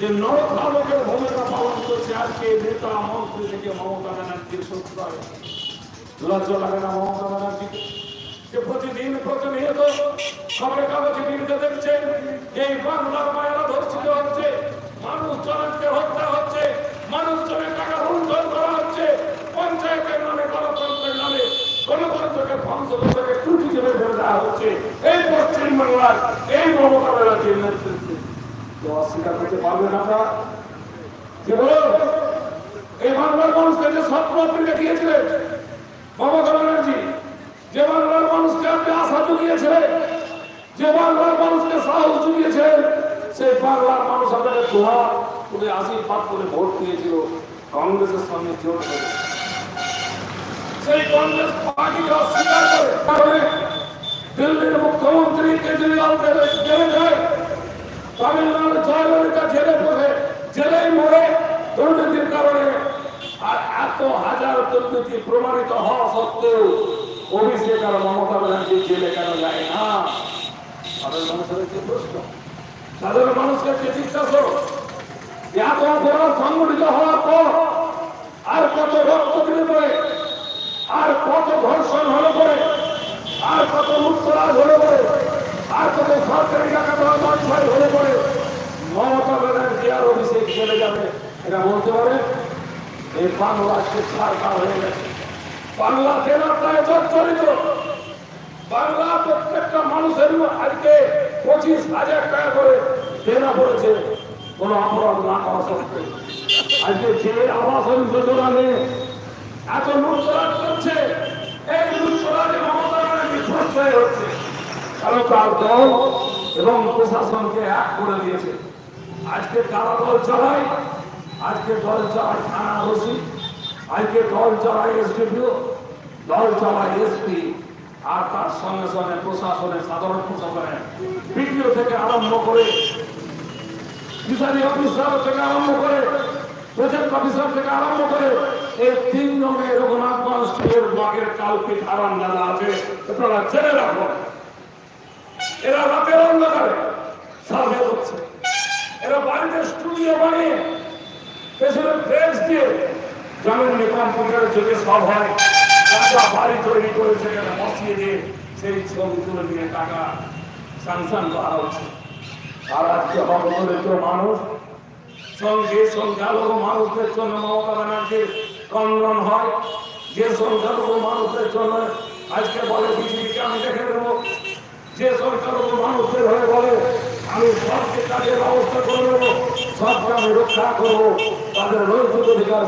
যে নরখালকের ভূমিকা পালন করছে আজকে নেতা মন্ত্রী থেকে মমতা ব্যানার্জির সত্যায় লজ্জা লাগে না মমতা ব্যানার্জি যে প্রতিদিন প্রতিনিয়ত খবরের কাগজে টিভিতে দেখছেন এই বাংলার মায়েরা ধর্ষিত হচ্ছে মানুষ জনকে হত্যা হচ্ছে, মানুষজনের টাকা লুণ্ঠন করা হচ্ছে, পঞ্চায়েতের নামে, গণতন্ত্রের নামে, গণতন্ত্রকে ধ্বংস করে টুটি চেপে ফেলে দেওয়া হচ্ছে। এই পশ্চিম বাংলার এই মমতা ব্যানার্জির নেতৃত্বে। কেউ অস্বীকার করতে পারবে না আপনারা কি বলুন এই বাংলার মানুষকে যে স্বপ্ন আপনি দেখিয়েছিলেন, মমতা ব্যানার্জি, যে বাংলার মানুষকে আপনি আশা জুগিয়েছিলেন, যে বাংলার মানুষকে সাহস জুগিয়েছিলেন, সেই বাংলার মানুষ আপনাকে দোয়া করে আশীর্বাদ করে ভোট দিয়েছিল কংগ্রেসের সঙ্গে জোট করে সেই কংগ্রেস পার্টিকে অস্বীকার করে দিল্লির মুখ্যমন্ত্রী কেজরিওয়ালকে জেলে যায় তামিলনাড়ু জয়ললিতা জেলে পড়ে জেলেই মরে দুর্নীতির কারণে আর এত হাজার দুর্নীতি প্রমাণিত হওয়া সত্ত্বেও অভিষেক আর মমতা ব্যানার্জি জেলে কেন যায় না? সাধারণ মানুষের কি প্রশ্ন। সাধারণ মানুষকে জিজ্ঞাসা যে এত অপরাধ সংগঠিত হওয়ার পর আর কত রক্ত দিলে পরে, আর কত ধর্ষণ হলে পরে, আর কত লুটতরাজ হলে পরে, আর কত সরকারি টাকা দেওয়া লঞ্চয় হলে পরে, মমতা ব্যানার্জি আর অভিষেক চলে যাবে, এটা বলতে পারে? এই বাংলা আজকে সরকার হয়ে গেছে বাংলা জেলা প্রায় জর্জরিত বাংলা প্রত্যেকটা মানুষের আজকে পঁচিশ হাজার টাকা করে দেনা পড়েছে। কোনো অপরাধ না করা সত্ত্বেও। আজকে যে আবাসন যোজনা নিয়ে এত লুটতরাজ করছে, এই লুটতরাজে মমতা ব্যানার্জি প্রশ্রয় হচ্ছে কারণ তার দল এবং প্রশাসনকে এক করে দিয়েছে। আজকে কারা দল চালায়? আজকে দল চালায় থানা ওসি, আজকে দল চালায় এসডিপিও, দল চালায় এসপি, আর তার সঙ্গে সঙ্গে প্রশাসনে, সাধারণ প্রশাসনে বিডিও থেকে আরম্ভ করে বিচারি অফিসার থেকে আরম্ভ করে প্রজেক্ট অফিসার থেকে আরম্ভ করে এই তিন জনের রঘুনাথগঞ্জ স্কুলের ব্লকের কালকে হারান যারা আছে। আপনারা জেনে রাখুন, এরা রাতের অন্ধকারে সার্ভে করছে। এরা বাড়িতে স্টুডিও বানিয়ে পেছনে ফ্রেশ দিয়ে গ্রামের নিকম পরিবারের যদি সব হয়। টাকা বাড়ি তৈরি করে সেখানে বসিয়ে দিয়ে সেই ছবি তুলে দিয়ে টাকা স্যাংশন করা হচ্ছে। আর আজকে অবদলিত মানুষ। সঙ্গে সংখ্যালঘু মানুষদের জন্য মমতা ব্যানার্জির কন্দন হয়। যে সংখ্যালঘু মানুষদের জন্য আজকে বলে বিজেপিকে আমি দেখে দেবো যে সংখ্যালঘু মানুষদের হয়ে বলে আমি আমি রক্ষা করো। তাদের নৈতিক অধিকার